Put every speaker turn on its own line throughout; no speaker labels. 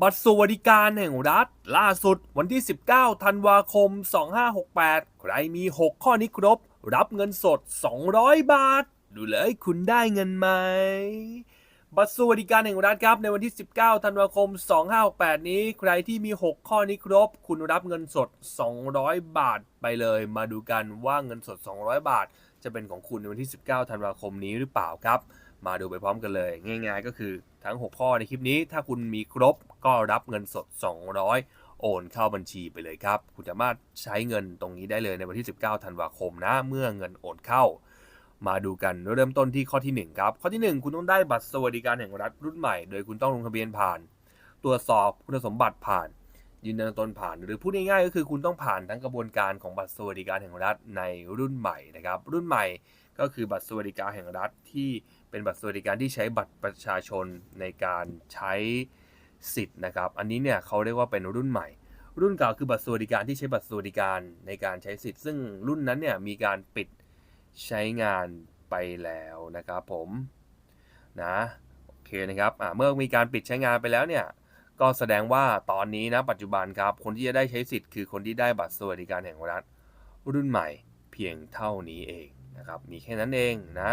บัตรสวัสดิการแห่งรัฐ ล่าสุดวันที่ 19 ธันวาคม 2568 ใครมี 6 ข้อนี้ครบ รับเงินสด 200 บาท ดูเลยคุณได้เงินไหม บัตรสวัสดิการแห่งรัฐครับในวันที่ 19 ธันวาคม 2568 นี้ ใครที่มี 6 ข้อนี้ครบ คุณรับเงินสด 200 บาทไปเลย มาดูกันว่าเงินสด 200 บาท จะเป็นของคุณในวันที่ 19 ธันวาคมนี้หรือเปล่าครับ มาดูไปพร้อมกันเลย ง่าย ๆ ก็คือทั้ง 6 ข้อในคลิปนี้ ถ้าคุณมีครบก็รับเงินสด 200 โอนเข้าบัญชีไปเลยครับ คุณสามารถใช้เงินตรงนี้ได้เลยในวันที่ 19 ธันวาคมนะ เมื่อเงินโอนเข้า มาดูกันเริ่มต้นที่ข้อที่ 1 ครับ ข้อทีหนึ่1 คุณต้องได้บัตรสวัสดิการแห่งรัฐรุ่นใหม่ โดยคุณต้องลงทะเบียนผ่าน ตรวจสอบคุณสมบัติผ่านยืนยันตนผ่านหรือพูดง่ายๆก็คือคุณต้องผ่านทั้งกระบวนการของบัตรสวัสดิการแห่งรัฐในรุ่นใหม่นะครับ รุ่นใหม่ก็คือบัตรสวัสดิการแห่งรัฐที่ เป็นบัตรสวัสดิการที่ใช้บัตรประชาชนในการใช้สิทธิ์นะครับ อันนี้เนี่ยเขาเรียกว่าเป็นรุ่นใหม่ รุ่นเก่าคือบัตรสวัสดิการที่ใช้บัตรสวัสดิการในการใช้สิทธิ์ ซึ่งรุ่นนั้นเนี่ยมีการปิดใช้งานไปแล้วนะครับผมนะโอเคนะครับเมื่อมีการปิดใช้งานไปแล้วเนี่ยก็แสดงว่าตอนนี้นะปัจจุบันครับ คนที่จะได้ใช้สิทธิ์คือคนที่ได้บัตรสวัสดิการแห่งรัฐรุ่นใหม่เพียงเท่านี้เองนะครับมีแค่นั้นเองนะ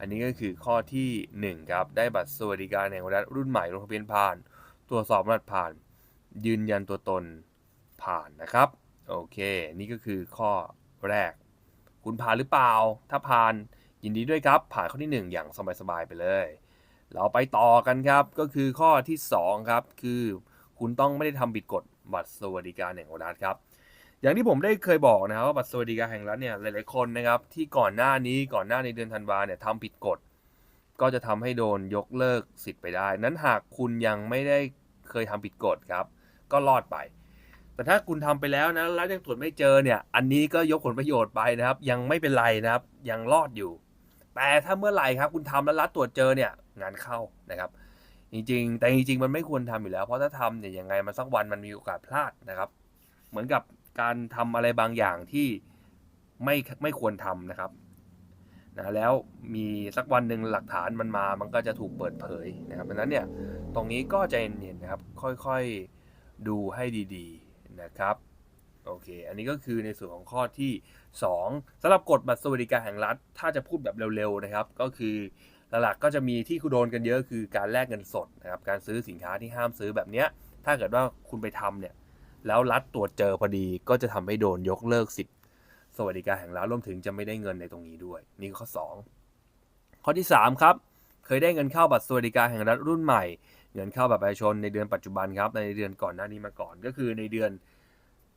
อันนี้ก็คือข้อที่ 1 ครับ ได้บัตรสวัสดิการแห่งรัฐรุ่นใหม่ลงทะเบียนผ่าน ตรวจสอบรหัสผ่าน ยืนยันตัวตนผ่านนะครับ โอเค นี่ก็คือข้อแรก คุณผ่านหรือเปล่า ถ้าผ่านยินดีด้วยครับ ผ่านข้อที่ 1 อย่างสบายๆไปเลย เราไปต่อกันครับ ก็คือข้อที่ 2 ครับ คือ คุณต้องไม่ได้ทำผิดกฎบัตรสวัสดิการแห่งรัฐครับ อย่างที่ผมได้เคยบอกนะครับว่าบัตรสวัสดิการแห่งรัฐเนี่ยหลายๆคนนะครับ ที่ก่อนหน้านี้ก่อนหน้าในเดือนธันวาเนี่ยทำผิดกฎ ก็จะทำให้โดนยกเลิกสิทธิ์ไปได้ นั้นหากคุณยังไม่ได้เคยทำผิดกฎครับ ก็รอดไป แต่ถ้าคุณทำไปแล้วนะแล้วยังตรวจไม่เจอเนี่ยอันนี้ก็ยกผลประโยชน์ไปนะครับ ยังไม่เป็นไรนะครับ ยังรอดอยู่ แต่ถ้าเมื่อไหร่ครับ คุณทำแล้วรัฐตรวจเจอเนี่ยงานเข้านะครับจริงๆ แต่จริงๆ มันไม่ควรทำอยู่แล้ว เพราะถ้าทำเนี่ยยังไงมันสักวันมันมีโอกาสพลาดนะครับ เหมือนกับ การทำอะไรบางอย่างที่ไม่ไม่ควรทำนะครับนะแล้วมีสักวันหนึ่งหลักฐานมันมามันก็จะถูกเปิดเผยนะครับดังนั้นเนี่ยตรงนี้ก็ใจเย็นๆนะครับค่อยๆดูให้ดีๆนะครับโอเค อันนี้ก็คือในส่วนของข้อที่ 2สำหรับกฎบัตรสวัสดิการแห่งรัฐ ถ้าจะพูดแบบเร็วๆนะครับ ก็คือหลักๆก็จะมีที่คุณโดนกันเยอะคือการแลกเงินสดนะครับการซื้อสินค้าที่ห้ามซื้อแบบเนี้ยถ้าเกิดว่าคุณไปทำเนี่ย แล้วรัฐตรวจเจอพอดีก็จะทำให้โดนยกเลิกสิทธิสวัสดิการแห่งรัฐรวมถึงจะไม่ได้เงินในตรงนี้ด้วย นี่ข้อ 2 ข้อที่ 3 ครับ เคยได้เงินเข้าบัตรสวัสดิการแห่งรัฐรุ่นใหม่ เงินเข้าบัตรประชาชนในเดือนปัจจุบันครับ ในเดือนก่อนหน้านี้มาก่อน ก็คือในเดือน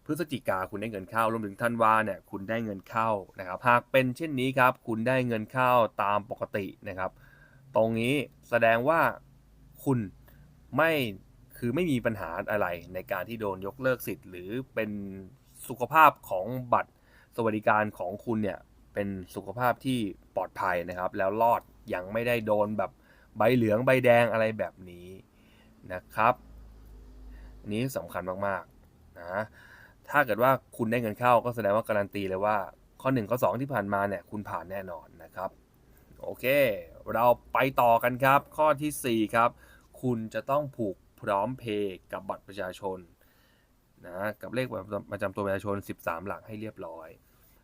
พฤศจิกาคุณได้เงินเข้ารวมถึงธันวาเนี่ยคุณได้เงินเข้านะครับหากเป็นเช่นนี้ครับ คุณได้เงินเข้าตามปกตินะครับ ตรงนี้แสดงว่าคุณไม่ คือไม่มีปัญหาอะไรในการที่โดนยกเลิกสิทธิ์ หรือเป็นสุขภาพของบัตรสวัสดิการของคุณเนี่ยเป็นสุขภาพที่ปลอดภัยนะครับ แล้วรอดยังไม่ได้โดนแบบใบเหลืองใบแดงอะไรแบบนี้นะครับอันนี้สำคัญมากๆนะถ้าเกิดว่าคุณได้เงินเข้าก็แสดงว่าการันตีเลยว่าข้อ 1 ข้อ 2 ที่ผ่านมาเนี่ยคุณผ่านแน่นอนนะครับ โอเค เราไปต่อกันครับ ข้อทีสี่4 ครับ คุณจะต้องผูก พร้อมเพย์กับบัตรประชาชนนะกับเลขประจำตัวประชาชน 13 หลักให้เรียบร้อย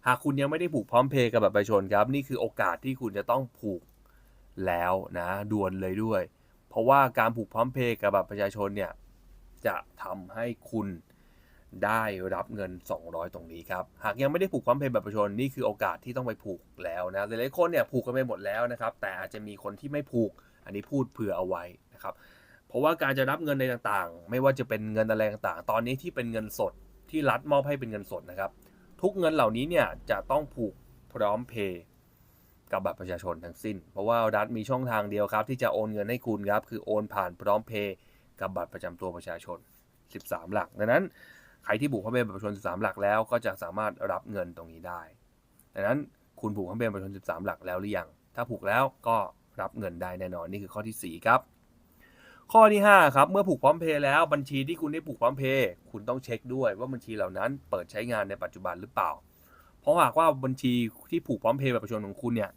หากคุณยังไม่ได้ผูกพร้อมเพย์กับบัตรประชาชนครับ นี่คือโอกาสที่คุณจะต้องผูกแล้วนะด่วนเลยด้วย เพราะว่าการผูกพร้อมเพย์กับบัตรประชาชนเนี่ยจะทำให้คุณได้รับเงิน 200 ตรงนี้ครับ หากยังไม่ได้ผูกพร้อมเพย์บัตรประชาชนนี่คือโอกาสที่ต้องไปผูกแล้วนะหลายๆคนเนี่ยผูกกันไปหมดแล้วนะครับ แต่อาจจะมีคนที่ไม่ผูก อันนี้พูดเผื่อเอาไว้นะครับ ราะว่าการจะรับเงินในต่างๆ ไม่ว่าจะเป็นเงินอะไรต่างๆ ตอนนี้ที่เป็นเงินสดที่รัฐมอบให้เป็นเงินสดนะครับ ทุกเงินเหล่านี้เนี่ยจะต้องผูกพร้อมเพย์กับบัตรประชาชนทั้งสิ้น เพราะว่ารัฐมีช่องทางเดียวครับ ที่จะโอนเงินให้คุณครับ คือโอนผ่านพร้อมเพย์กับบัตรประจำตัวประชาชน 13 หลัก ดังนั้นใครที่ผูกพร้อมเพย์บัตรประชาชน 13 หลักแล้วก็จะสามารถรับเงินตรงนี้ได้ ดังนั้นคุณผูกพร้อมเพย์บัตรประชาชน 13 หลักแล้วหรือยัง ถ้าผูกแล้วก็รับเงินได้แน่นอน นี่คือข้อทีสี่4 ครับ ข้อที่ 5 ครับ เมื่อผูกพร้อมเพย์แล้วบัญชีที่คุณได้ผูกพร้อมเพย์คุณต้องเช็คด้วยว่าบัญชีเหล่านั้นเปิดใช้งานในปัจจุบันหรือเปล่า เพราะหากว่าบัญชีที่ผูกพร้อมเพย์แบบประชาชนของคุณเนี่ย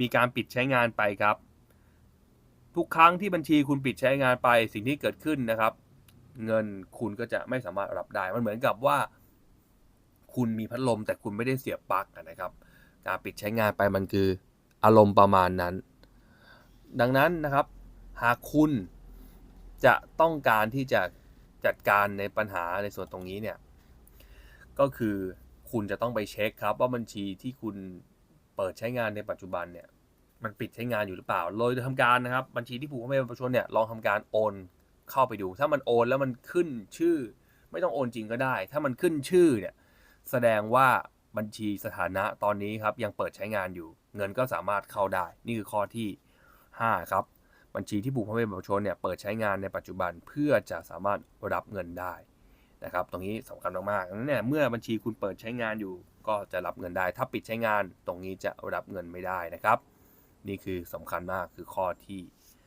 มีการปิดใช้งานไปครับ ทุกครั้งที่บัญชีคุณปิดใช้งานไปสิ่งที่เกิดขึ้นนะครับ เงินคุณก็จะไม่สามารถรับได้มันเหมือนกับว่า คุณมีพัดลมแต่คุณไม่ได้เสียบปลั๊กนะครับ การปิดใช้งานไปมันคืออารมณ์ประมาณนั้น ดังนั้นนะครับ หากคุณ จะต้องการที่จะจัดการในปัญหาในส่วนตรงนี้เนี่ย ก็คือคุณจะต้องไปเช็คครับว่าบัญชีที่คุณเปิดใช้งานในปัจจุบันเนี่ย มันปิดใช้งานอยู่หรือเปล่า โดยทำการนะครับ บัญชีที่ผูกเข้าไปประชาชนเนี่ยลองทำการโอนเข้าไปดู ถ้ามันโอนแล้วมันขึ้นชื่อ ไม่ต้องโอนจริงก็ได้ ถ้ามันขึ้นชื่อเนี่ยแสดงว่าบัญชีสถานะตอนนี้ครับยังเปิดใช้งานอยู่ เงินก็สามารถเข้าได้ นี่คือข้อที่ 5 ครับ บัญชีที่ผูกพันเป็นประชาชนเนี่ยเปิดใช้งานในปัจจุบันเพื่อจะสามารถรับเงินได้นะครับ ตรงนี้สำคัญมากๆนั้นเนี่ยเมื่อบัญชีคุณเปิดใช้งานอยู่ ก็จะรับเงินได้ ถ้าปิดใช้งานตรงนี้จะรับเงินไม่ได้นะครับ นี่คือสำคัญมากคือข้อที่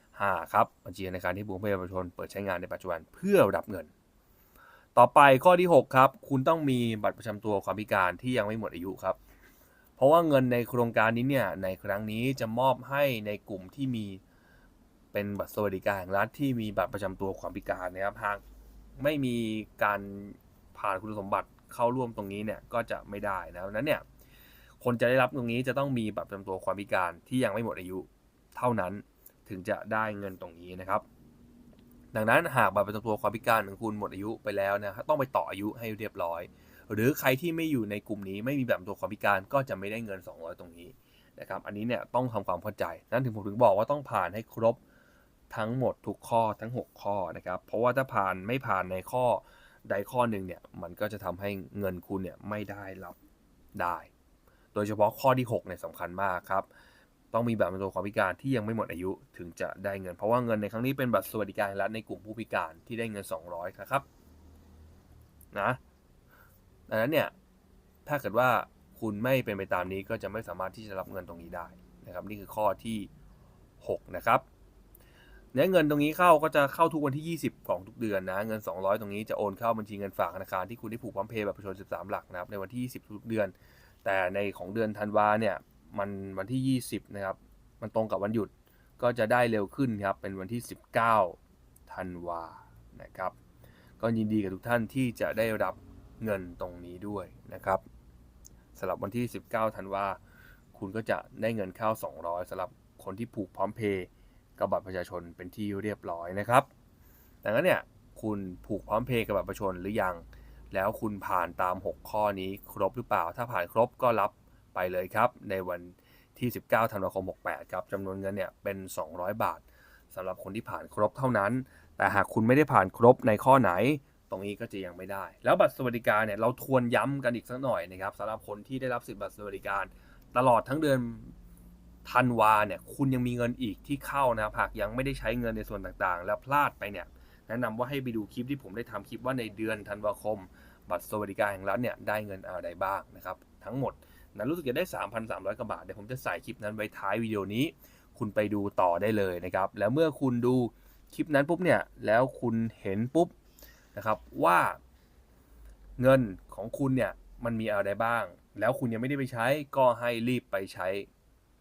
5 ครับ บัญชีธนาคารที่ผูกพันเป็นประชาชนเปิดใช้งานในปัจจุบันเพื่อรับเงิน ต่อไปข้อที่ 6 ครับ คุณต้องมีบัตรประจำตัวความพิการที่ยังไม่หมดอายุครับเพราะว่าเงินในโครงการนี้เนี่ยในครั้งนี้จะมอบให้ในกลุ่มที่มี เป็นบัตรสวัสดิการแห่งรัฐที่มีบัตรประจำตัวความพิการนะครับหากไม่มีการผ่านคุณสมบัติเข้าร่วมตรงนี้เนี่ยก็จะไม่ได้นะนั้นเนี่ยคนจะได้รับตรงนี้จะต้องมีบัตรประจำตัวความพิการที่ยังไม่หมดอายุเท่านั้นถึงจะได้เงินตรงนี้นะครับ ดังนั้นหากบัตรประจำตัวความพิการของคุณหมดอายุไปแล้วนะต้องไปต่ออายุให้เรียบร้อย หรือใครที่ไม่อยู่ในกลุ่มนี้ไม่มีแบบตัวความพิการก็จะไม่ได้เงิน 200 ตรงนี้นะครับ อันนี้เนี่ยต้องทำความเข้าใจ นั้นถึงผมถึงบอกว่าต้องผ่านให้ครบ ทั้งหมดทุกข้อทั้ง 6 ข้อนะครับ เพราะว่าถ้าผ่านไม่ผ่านในข้อใดข้อหนึ่งเนี่ยมันก็จะทำให้เงินคุณเนี่ยไม่ได้รับได้ โดยเฉพาะข้อที่6เนี่ยสำคัญมากครับต้องมีแบบประจำตัวความพิการที่ยังไม่หมดอายุถึงจะได้เงิน เพราะว่าเงินในครั้งนี้เป็นบัตรสวัสดิการรัฐในกลุ่มผู้พิการที่ได้เงิน 200นะครับนะดังนั้นเนี่ยถ้าเกิดว่าคุณไม่เป็นไปตามนี้ก็จะไม่สามารถที่จะรับเงินตรงนี้ได้นะครับ นี่คือข้อที่ 6 นะครับ เนื้อเงินตรงนี้เข้าก็จะเข้าทุกวันที่ 20 ของทุกเดือนนะ เงิน 200 ตรงนี้จะโอนเข้าบัญชีเงินฝากธนาคารที่คุณได้ผูกพร้อมเพย์แบบประชาชน 13 หลักนะครับในวันที่ 20 ทุกเดือน แต่ในของเดือนธันวาเนี่ยมันวันที่ 20 นะครับ มันตรงกับวันหยุดก็จะได้เร็วขึ้นครับเป็นวันที่ 19 ธันวานะครับ ก็ยินดีกับทุกท่านที่จะได้รับเงินตรงนี้ด้วยนะครับสำหรับวันที่ 19 ธันวาคุณก็จะได้เงินเข้า 200สำหรับคนที่ผูกพร้อมเพย์ กับบัตรประชาชนเป็นที่เรียบร้อยนะครับ ดังนั้นเนี่ยคุณผูกพร้อมเพย์กับบัตรประชาชนหรือยัง แล้วคุณผ่านตาม 6 ข้อนี้ครบหรือเปล่า ถ้าผ่านครบก็รับไปเลยครับ ในวันที่ 19ธันวาคม 68 ครับจำนวนเงินเนี่ยเป็น 200 บาทสำหรับคนที่ผ่านครบเท่านั้น แต่หากคุณไม่ได้ผ่านครบในข้อไหน ตรงนี้ก็จะยังไม่ได้ แล้วบัตรสวัสดิการเนี่ยเราทวนย้ำกันอีกสักหน่อยนะครับสำหรับคนที่ได้รับสิทธิบัตรสวัสดิการ ตลอดทั้งเดือน ธันวาเนี่ยคุณยังมีเงินอีกที่เข้านะครับหากยังไม่ได้ใช้เงินในส่วนต่างๆ แล้วพลาดไปเนี่ยแนะนำว่าให้ไปดูคลิปที่ผมได้ทำคลิปว่าในเดือนธันวาคม บัตรสวัสดิการแห่งรัฐเนี่ยได้เงินอะไรบ้างนะครับทั้งหมดนั้นรู้สึกจะได้ 3,300กว่าบาทเดี๋ยวผมจะใส่คลิปนั้นไว้ท้ายวิดีโอนี้ คุณไปดูต่อได้เลยนะครับแล้วเมื่อคุณดูคลิปนั้นปุ๊บเนี่ยแล้วคุณเห็นปุ๊บนะครับว่าเงินของคุณเนี่ยมันมีอะไรบ้าง แล้วคุณยังไม่ได้ไปใช้ก็ให้รีบไปใช้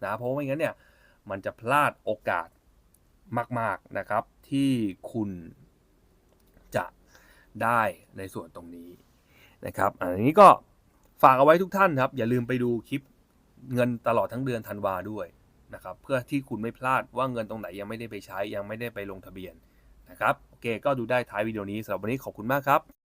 นะ เพราะไม่งั้นเนี่ยมันจะพลาดโอกาสมาก ๆนะครับ ที่คุณจะได้ในส่วนตรงนี้นะครับ อันนี้ก็ฝากเอาไว้ทุกท่านครับ อย่าลืมไปดูคลิปเงินตลอดทั้งเดือนธันวาด้วยนะครับ เพื่อที่คุณไม่พลาดว่าเงินตรงไหนยังไม่ได้ไปใช้ยังไม่ได้ไปลงทะเบียนนะครับ โอเค ก็ดูได้ท้ายวิดีโอนี้สำหรับวันนี้ขอบคุณมากครับ